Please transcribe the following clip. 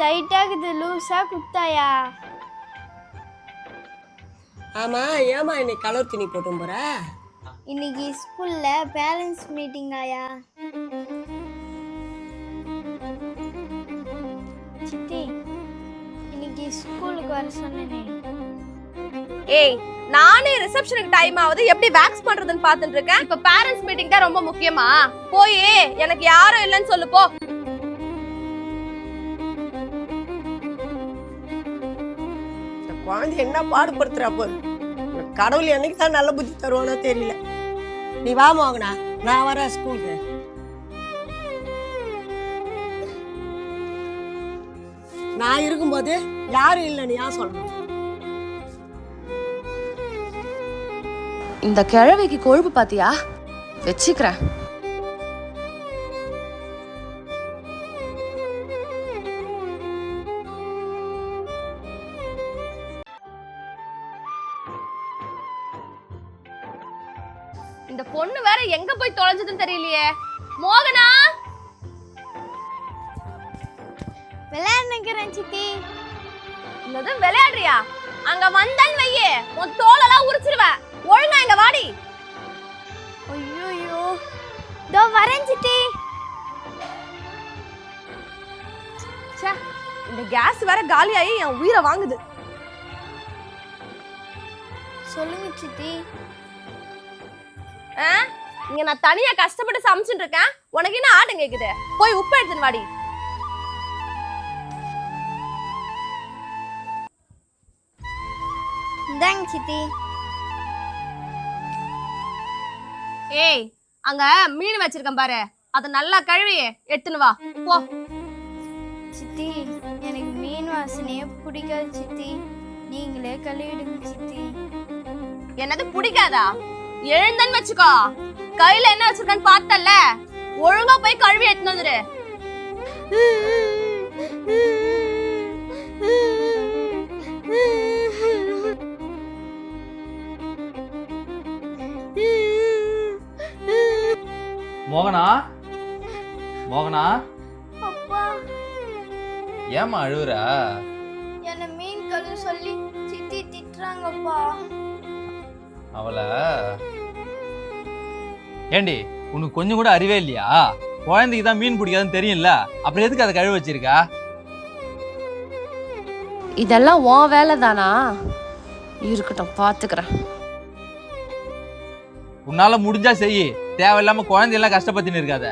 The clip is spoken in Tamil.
டைட்டாகுது லூஸா குத்தாயா? ஆமா ஏமா இன்னைக்கு கலர் துணி போட்டு போற இன்னைக்கு ஸ்கூல்ல பேரண்ட்ஸ் மீட்டிங் ஆயா? சித்தி இன்னைக்கு ஸ்கூலுக்கு வர சொன்னேனே. ஏய் நானே ரிசப்ஷனுக்கு டைம் ஆகுது எப்படி வேக்ஸ் பண்றதுன்னு பார்த்துட்டு இருக்கேன். இப்ப பேரண்ட்ஸ் மீட்டிங் தான் ரொம்ப முக்கியமா? போய் எனக்கு யாரும் இல்லைன்னு சொல்லு போ. குழந்தை என்ன பாடுபடுத்துறா போரு கடவுள் என்னைக்கு தான் நல்ல புத்தி தருவானோ தெரியல. நீ வா மோகனா நான் வரேன் ஸ்கூலுக்கு. நான் இருக்கும்போது யாரும் இல்லை நீ ஏன் சொல்லணும் இந்த கிழவிக்கு கொழுப்பு பாத்தியா? வச்சுக்கிறேன். இந்த பொண்ணு வேற எங்க போய் தொலைஞ்சதுன்னு தெரியலையே. மோகனா? விளையாடுறேன் சித்தி. என்னது விளையாடுறியா? அங்க வந்தேன்னு வையே உன் தோலெல்லாம் உரிச்சிருவேன் ஒழுங்கா இங்க வாடி. ஐயோ இதோ வரேன் சித்தி. இந்த கேஸ் வேற காலியாகி என் உயிரை வாங்குது. சொல்லுங்க சித்தி? இங்க நான் தனியா கஷ்டப்பட்டு சமைச்சுட்டு இருக்கேன். உனக்கு என்ன ஆட்டம் கேக்குது? போய் உப்பு எடுத்துன்னு வாடி. இந்தாங்க சித்தி. ஏய் அங்க மீன் வச்சிருக்கேன் பாரு. அத நல்லா கழுவி எடுத்துன்னு வா. போ. சித்தி எனக்கு மீன் வாசனையே பிடிக்காது சித்தி. நீங்களே கழுவிடுங்க சித்தி. என்னது பிடிக்காதா? எழுந்தன்னு வச்சுக்கோ. கையில என்ன வச்சிருக்கான்னு பார்த்தல ஒழுங்கா போய் கழுவி எடுத்துன்னு வந்துரு. மோகனா? மோகனா? அப்பா. ஏம்மா அழுவுற? என்னை மீன் கழுவு சொல்லி சித்தி திட்டுறாங்கப்பா. அவளை. ஏண்டி உனக்கு கொஞ்சம் கூட அறிவே இல்லையா? குழந்தைக்கு தான் மீன் பிடிக்காதுன்னு தெரியும்ல? அப்புறம் எதுக்கு அதை கழுவி வச்சிருக்கா? இதெல்லாம் உன் வேலை தானா இருக்கட்டும் பாத்துக்கிறேன். உன்னால முடிஞ்சா செய். தேவையில்லாம குழந்தையெல்லாம் கஷ்டப்பட்டுன்னு இருக்காத.